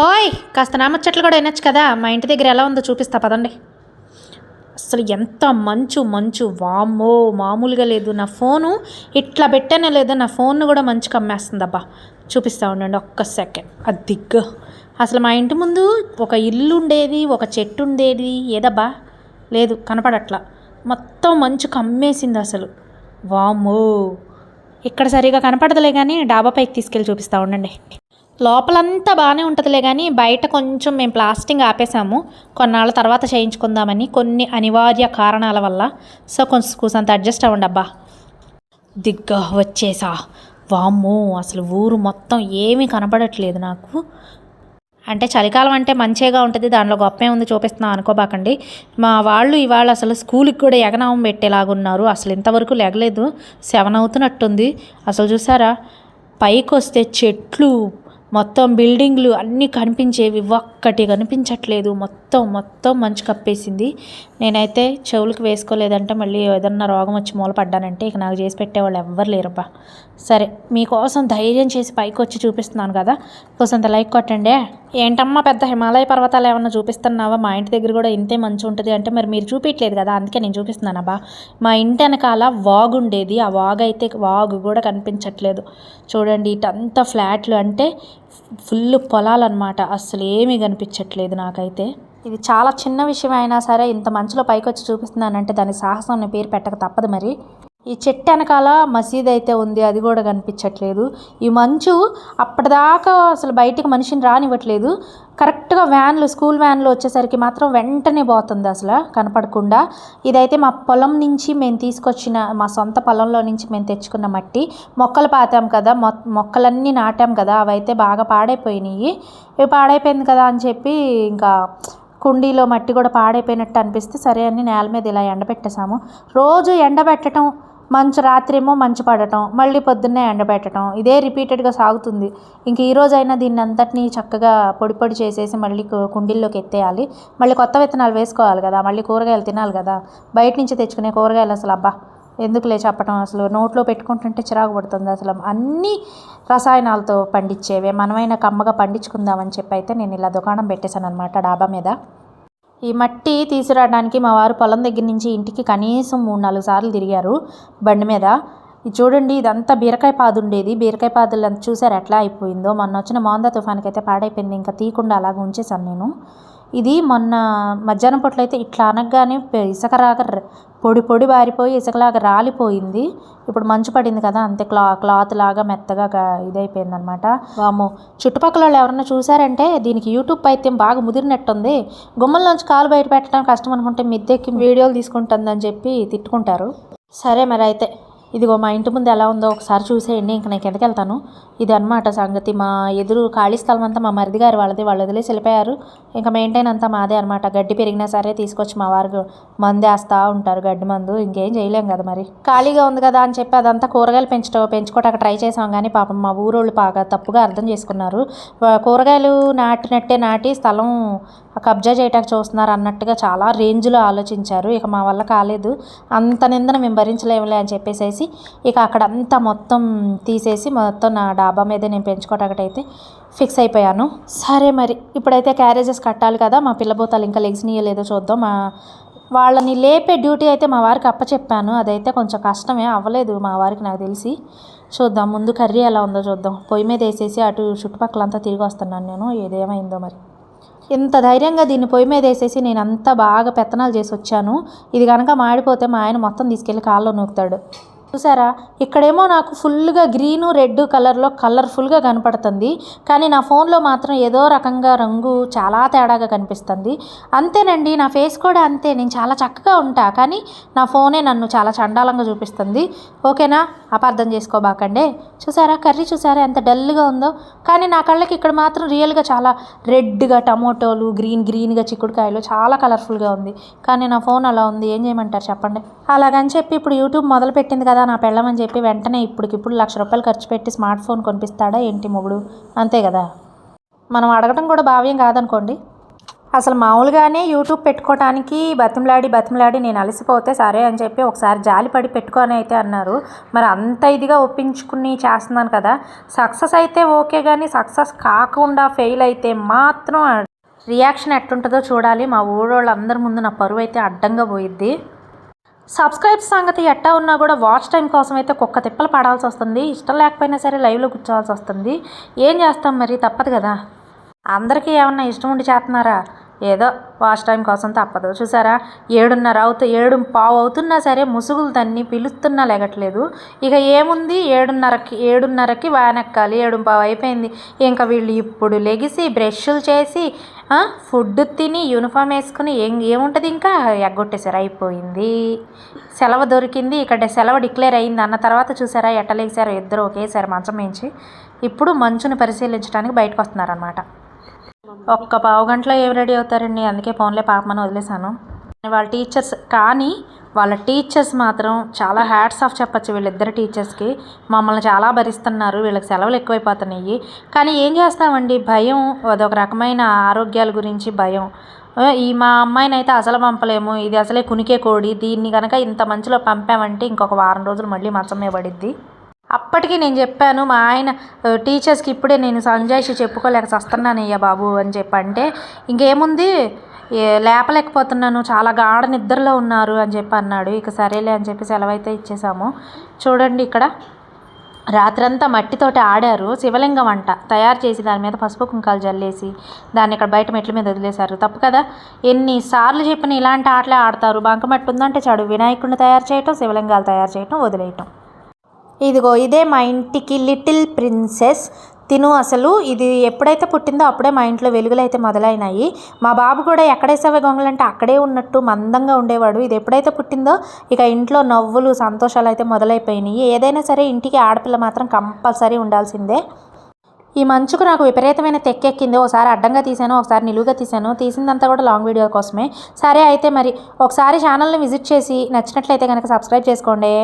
ఓయ్ కాస్త నామచ్చట్లు కూడా వినొచ్చు కదా. మా ఇంటి దగ్గర ఎలా ఉందో చూపిస్తా పదండి. అసలు ఎంత మంచు మంచు. వామ్మో మామూలుగా లేదు. నా ఫోను ఇట్లా పెట్టానే లేదు. నా ఫోన్ కూడా మంచి కమ్మేస్తుంది అబ్బా చూపిస్తా ఉండండి ఒక్క సెకండ్. అది దిగ్గు. అసలు మా ఇంటి ముందు ఒక ఇల్లు ఉండేది ఒక చెట్టు ఉండేది ఏదబ్బా? లేదు కనపడట్లా. మొత్తం మంచు కమ్మేసింది అసలు. వామ్మో. ఇక్కడ సరిగా కనపడదులే కానీ డాబా పైకి తీసుకెళ్ళి చూపిస్తా ఉండండి. లోపలంతా బాగానే ఉంటుందిలే కానీ బయట కొంచెం మేము ప్లాస్టింగ్ ఆపేసాము. కొన్నాళ్ళ తర్వాత చేయించుకుందామని కొన్ని అనివార్య కారణాల వల్ల. సో కొంచెం కూసంత అడ్జస్ట్ అవ్వండి అబ్బా. దిగ్గా వచ్చేసా. వామ్మో అసలు ఊరు మొత్తం ఏమీ కనపడట్లేదు నాకు. అంటే చలికాలం అంటే మంచిగా ఉంటుంది దానిలో గొప్ప ఉంది చూపిస్తున్నాం అనుకోబాకండి. మా వాళ్ళు ఇవాళ అసలు స్కూల్కి కూడా ఎగనామం పెట్టేలాగున్నారు. అసలు ఇంతవరకు లెగలేదు. సెవెన్ అవుతున్నట్టుంది. అసలు చూసారా? పైకి వస్తే చెట్లు మొత్తం బిల్డింగ్లు అన్నీ కనిపించేవి ఒక్కటి కనిపించట్లేదు. మొత్తం మొత్తం మంచు కప్పేసింది. నేనైతే చెవులకు వేసుకోలేదంటే మళ్ళీ ఏదన్నా రోగం వచ్చి మూలపడ్డానంటే ఇక నాకు చేసి పెట్టేవాళ్ళు ఎవ్వరు లేరబ్బా. సరే మీకోసం ధైర్యం చేసి పైకి వచ్చి చూపిస్తున్నాను కదా. కోసంత లైక్ కొట్టండి. ఏంటమ్మా పెద్ద హిమాలయ పర్వతాలు ఏమన్నా చూపిస్తున్నావా? మా ఇంటి దగ్గర కూడా ఇంతే మంచి ఉంటుంది అంటే మరి మీరు చూపించలేదు కదా. అందుకే నేను చూపిస్తున్నాను అబ్బా మా ఇంటి వెనకాల వాగు ఉండేది. ఆ వాగు అయితే వాగు కూడా కనిపించట్లేదు. చూడండి ఇటంతా ఫ్లాట్లు అంటే ఫుల్ పొలాలన్నమాట. అస్సలు ఏమీ కనిపించట్లేదు నాకైతే. ఇది చాలా చిన్న విషయం అయినా సరే ఇంత మంచులో పైకి వచ్చి చూపిస్తున్నానంటే దాని సాహసం అనే పేరు పెట్టక తప్పదు మరి. ఈ చెట్టు వెనకాల మసీద్ అయితే ఉంది అది కూడా కనిపించట్లేదు. ఈ మంచు అప్పటిదాకా అసలు బయటికి మనిషిని రానివ్వట్లేదు. కరెక్ట్గా వ్యాన్లు స్కూల్ వ్యాన్లు వచ్చేసరికి మాత్రం వెంటనే పోతుంది అసలు కనపడకుండా. ఇదైతే మా పొలం నుంచి మేము తీసుకొచ్చిన మా సొంత పొలంలో నుంచి మేము తెచ్చుకున్న మట్టి. మొక్కలు పాతాం కదా మొ మొక్కలన్నీ నాటాం కదా అవైతే బాగా పాడైపోయినాయి. ఇవి పాడైపోయింది కదా అని చెప్పి ఇంకా కుండీలో మట్టి కూడా పాడైపోయినట్టు అనిపిస్తే సరే అని నేల మీద ఇలా ఎండబెట్టేసాము రోజు ఎండబెట్టడం మంచు రాత్రేమో మంచు పడటం మళ్ళీ పొద్దున్నే ఎండబెట్టడం ఇదే రిపీటెడ్గా సాగుతుంది. ఇంక ఈ రోజైనా దీన్ని అంతటినీ చక్కగా పొడి పొడి చేసేసి మళ్ళీ కు- కుండీల్లోకి ఎత్తేయాలి. మళ్ళీ కొత్త విత్తనాలు వేసుకోవాలి కదా మళ్ళీ కూరగాయలు తినాలి కదా బయట నుంచి తెచ్చుకునే కూరగాయలు అసలు అబ్బా! ఎందుకులే చెప్పటం అసలు? నోట్లో పెట్టుకుంటుంటే చిరాకు పడుతుంది అసలు. అన్నీ రసాయనాలతో పండించేవే మనమైనా కమ్మగా పండించుకుందామని చెప్పి అయితే నేను ఇలా దుకాణం పెట్టేశాను అనమాట డాబా మీద. ఈ మట్టి తీసుకురావడానికి మా వారు పొలం దగ్గర నుంచి ఇంటికి కనీసం మూడు నాలుగు సార్లు తిరిగారు బండి మీద. ఇది చూడండి ఇదంతా బీరకాయ పాదు ఉండేది. బీరకాయ పాదులు అంతా చూసారు ఎట్లా అయిపోయిందో. మొన్న వచ్చిన మోందా తుఫాన్కి అయితే పాడైపోయింది. ఇంకా తీయకుండా అలాగ ఉంచేసాను నేను. ఇది మొన్న మధ్యాహ్నం పూటలో అయితే ఇట్లా అనగానే ఇసుక రాక పొడి పొడి బారిపోయి ఇసుకలాగా రాలిపోయింది. ఇప్పుడు మంచు పడింది కదా అంతే క్లా క్లాత్ లాగా మెత్తగా ఇదైపోయింది అనమాట వాము చుట్టుపక్కల వాళ్ళు ఎవరన్నా చూసారంటే దీనికి యూట్యూబ్ పైత్యం బాగా ముదిరినట్టుంది. గుమ్మల్లోంచి కాలు బయట పెట్టడం కష్టం అనుకుంటే మిద్దెక్కి వీడియోలు తీసుకుంటుందని చెప్పి తిట్టుకుంటారు. సరే మరి అయితే ఇదిగో మా ఇంటి ముందు ఎలా ఉందో ఒకసారి చూసేయండి ఇంక నేను కిందకి వెళ్తాను. ఇది అన్నమాట సంగతి. మా ఎదురు ఖాళీ స్థలం అంతా మా మరిది గారు వాళ్ళది వాళ్ళు వదిలేసి వెళ్ళిపోయారు. ఇంకా మెయింటైన్ అంతా మాదే అనమాట గడ్డి పెరిగినా సరే తీసుకొచ్చి మా వారు మందు వేస్తూ ఉంటారు గడ్డి మందు. ఇంకేం చేయలేం కదా మరి. ఖాళీగా ఉంది కదా అని చెప్పి అదంతా కూరగాయలు పెంచడం పెంచుకోవటానికి ట్రై చేసాం కానీ పాపం మా ఊరోళ్ళు బాగా తప్పుగా అర్థం చేసుకున్నారు. కూరగాయలు నాటినట్టే నాటి స్థలం కబ్జా చేయటానికి చూస్తున్నారు అన్నట్టుగా చాలా రేంజ్లో ఆలోచించారు. ఇక మా వల్ల కాలేదు. అంత నిందన మేము భరించలేములే అని చెప్పేసేసి ఇక అక్కడ అంతా మొత్తం తీసేసి మొత్తం నా డాబా మీదే నేను పెంచుకోవటానికైతే ఫిక్స్ అయిపోయాను. సరే మరి ఇప్పుడైతే క్యారేజెస్ కట్టాలి కదా మా పిల్లబోతాలు ఇంకా లెగ్స్నియో లేదో చూద్దాం. మా వాళ్ళని లేపే డ్యూటీ అయితే మా వారికి అప్పచెప్పాను. అదైతే కొంచెం కష్టమే అవ్వలేదు మా వారికి నాకు తెలిసి. చూద్దాం ముందు కర్రీ ఎలా ఉందో చూద్దాం. పొయ్యి మీద వేసేసి అటు చుట్టుపక్కలంతా తిరిగి వస్తున్నాను నేను. ఏదేమైందో మరి. ఇంత ధైర్యంగా దీన్ని పొయ్యి మీద వేసేసి నేను అంతా బాగా పెత్తనాలు చేసి వచ్చాను ఇది కనుక మాడిపోతే మా ఆయన మొత్తం తీసుకెళ్ళి కాల్లో నూకుతాడు. చూసారా? ఇక్కడేమో నాకు ఫుల్గా గ్రీను రెడ్ కలర్లో కలర్ఫుల్గా కనపడుతుంది. కానీ నా ఫోన్లో మాత్రం ఏదో రకంగా రంగు చాలా తేడాగా కనిపిస్తుంది. అంతేనండి నా ఫేస్ కూడా అంతే. నేను చాలా చక్కగా ఉంటా. కానీ నా ఫోనే నన్ను చాలా చండాలంగా చూపిస్తుంది. ఓకేనా? అపార్థం చేసుకోబాకండే. చూసారా? కర్రీ చూసారా? ఎంత డల్గా ఉందో. కానీ నా కళ్ళకి ఇక్కడ మాత్రం రియల్గా చాలా రెడ్గా టమోటోలు గ్రీన్ గ్రీన్గా చిక్కుడుకాయలు చాలా కలర్ఫుల్గా ఉంది. కానీ నా ఫోన్ అలా ఉంది. ఏం చేయమంటారు చెప్పండి? అలాగని చెప్పి ఇప్పుడు యూట్యూబ్ మొదలు పెట్టింది కదా నా పెళ్ళమని చెప్పి వెంటనే ఇప్పటికిప్పుడు లక్ష రూపాయలు ఖర్చు పెట్టి స్మార్ట్ ఫోన్ కొనిపిస్తాడా ఏంటి మొగుడు? అంతే కదా? మనం అడగటం కూడా భావ్యం కాదనుకోండి. అసలు మామూలుగానే యూట్యూబ్ పెట్టుకోవడానికి బతిమలాడి బతిమలాడి నేను అలసిపోతే సరే అని చెప్పి ఒకసారి జాలిపడి పెట్టుకొని అయితే అన్నారు. మరి అంత ఇదిగా ఒప్పించుకుని చేస్తున్నాను కదా సక్సెస్ అయితే ఓకే కానీ సక్సెస్ కాకుండా ఫెయిల్ అయితే మాత్రం రియాక్షన్ ఎట్టుంటుందో చూడాలి. మా ఊరోళ్ళందరి ముందు నా పరువు అయితే అడ్డంగా పోయిద్ది. సబ్స్క్రైబ్స్ సంగతి ఎట్టా ఉన్నా కూడా వాచ్ టైం కోసం అయితే కుక్క తిప్పలు పడాల్సి వస్తుంది. ఇష్టం లేకపోయినా సరే లైవ్లో కూర్చోవాల్సి వస్తుంది. ఏం చేస్తాం మరి? తప్పదు కదా. అందరికీ ఏమన్నా ఇష్టం ఉండి చేస్తున్నారా? ఏదో వాష్ టైం కోసం తప్పదు. చూసారా? ఏడున్నర అవుతూ ఏడు పావు అవుతున్నా సరే ముసుగులు తన్ని పిలుస్తున్నా లెగట్లేదు. ఇక ఏముంది? ఏడున్నరకి ఏడున్నరకి వానెక్కాలి. ఏడు పావు అయిపోయింది. ఇంకా వీళ్ళు ఇప్పుడు లెగిసి బ్రష్లు చేసి ఫుడ్ తిని యూనిఫామ్ వేసుకుని ఏం ఏముంటుంది ఇంకా? ఎగ్గొట్టేసారు అయిపోయింది. సెలవు దొరికింది. ఇక్కడ సెలవు డిక్లేర్ అయింది అన్న తర్వాత చూసారా? ఎట్టలేసారు ఇద్దరు ఒకేసారి మంచం వేయించి ఇప్పుడు మంచుని పరిశీలించడానికి బయటకు వస్తున్నారనమాట ఒక్క పావు గంటలో ఏం రెడీ అవుతారండి? అందుకే ఫోన్లే పాపమని వదిలేశాను. వాళ్ళ టీచర్స్ కానీ వాళ్ళ టీచర్స్ మాత్రం చాలా హ్యాట్స్ ఆఫ్ చెప్పచ్చు వీళ్ళిద్దరు టీచర్స్కి. మమ్మల్ని చాలా భరిస్తున్నారు వీళ్ళకి సెలవులు ఎక్కువైపోతున్నాయి. కానీ ఏం చేస్తామండి? భయం అదొక రకమైన ఆరోగ్యాల గురించి భయం. ఈ మా అమ్మాయిని అయితే అసలు పంపలేము. ఇది అసలే కునికే కోడి. దీన్ని కనుక ఇంత మంచిలో పంపామంటే ఇంకొక వారం రోజులు మళ్ళీ మంచమే పడిద్ది. అప్పటికి నేను చెప్పాను మా ఆయన టీచర్స్కి ఇప్పుడే నేను సంజాయిషి చెప్పుకోలేక చస్తున్నానయ్యా బాబు అని చెప్పి అంటే ఇంకేముంది లేపలేకపోతున్నాను చాలా గాఢ నిద్రలో ఉన్నారు అని చెప్పి అన్నాడు. ఇక సరేలే అని చెప్పి సెలవైతే ఇచ్చేసాము చూడండి ఇక్కడ. రాత్రంతా మట్టితోటి ఆడారు. శివలింగం అంట. తయారు చేసి దాని మీద పసుపు కుంకాలు జల్లేసి దాన్ని ఇక్కడ బయట మెట్ల మీద వదిలేశారు. తప్పు కదా? ఎన్నిసార్లు చెప్పిన ఇలాంటి ఆటలే ఆడతారు. బంకమట్టి ఉందంటే చాడు. వినాయకుడిని తయారు చేయటం శివలింగాలు తయారు చేయటం వదిలేయటం. ఇదిగో ఇదే మా ఇంటికి లిటిల్ ప్రిన్సెస్. తిను అసలు ఇది ఎప్పుడైతే పుట్టిందో అప్పుడే మా ఇంట్లో వెలుగులు అయితే మొదలైనాయి. మా బాబు కూడా ఎక్కడేసావే గొంగలంటే అక్కడే ఉన్నట్టు మందంగా ఉండేవాడు. ఇది ఎప్పుడైతే పుట్టిందో ఇక ఇంట్లో నవ్వులు సంతోషాలు అయితే మొదలైపోయినాయి. ఏదైనా సరే ఇంటికి ఆడపిల్ల మాత్రం కంపల్సరీ ఉండాల్సిందే. ఈ మంచుకు నాకు విపరీతమైన తెక్కెక్కింది. ఒకసారి అడ్డంగా తీశాను ఒకసారి నిలువుగా తీశాను. తీసిందంతా కూడా లాంగ్ వీడియో కోసమే. సరే అయితే మరి ఒకసారి ఛానల్ని విజిట్ చేసి నచ్చినట్లయితే కనుక సబ్స్క్రైబ్ చేసుకోండి.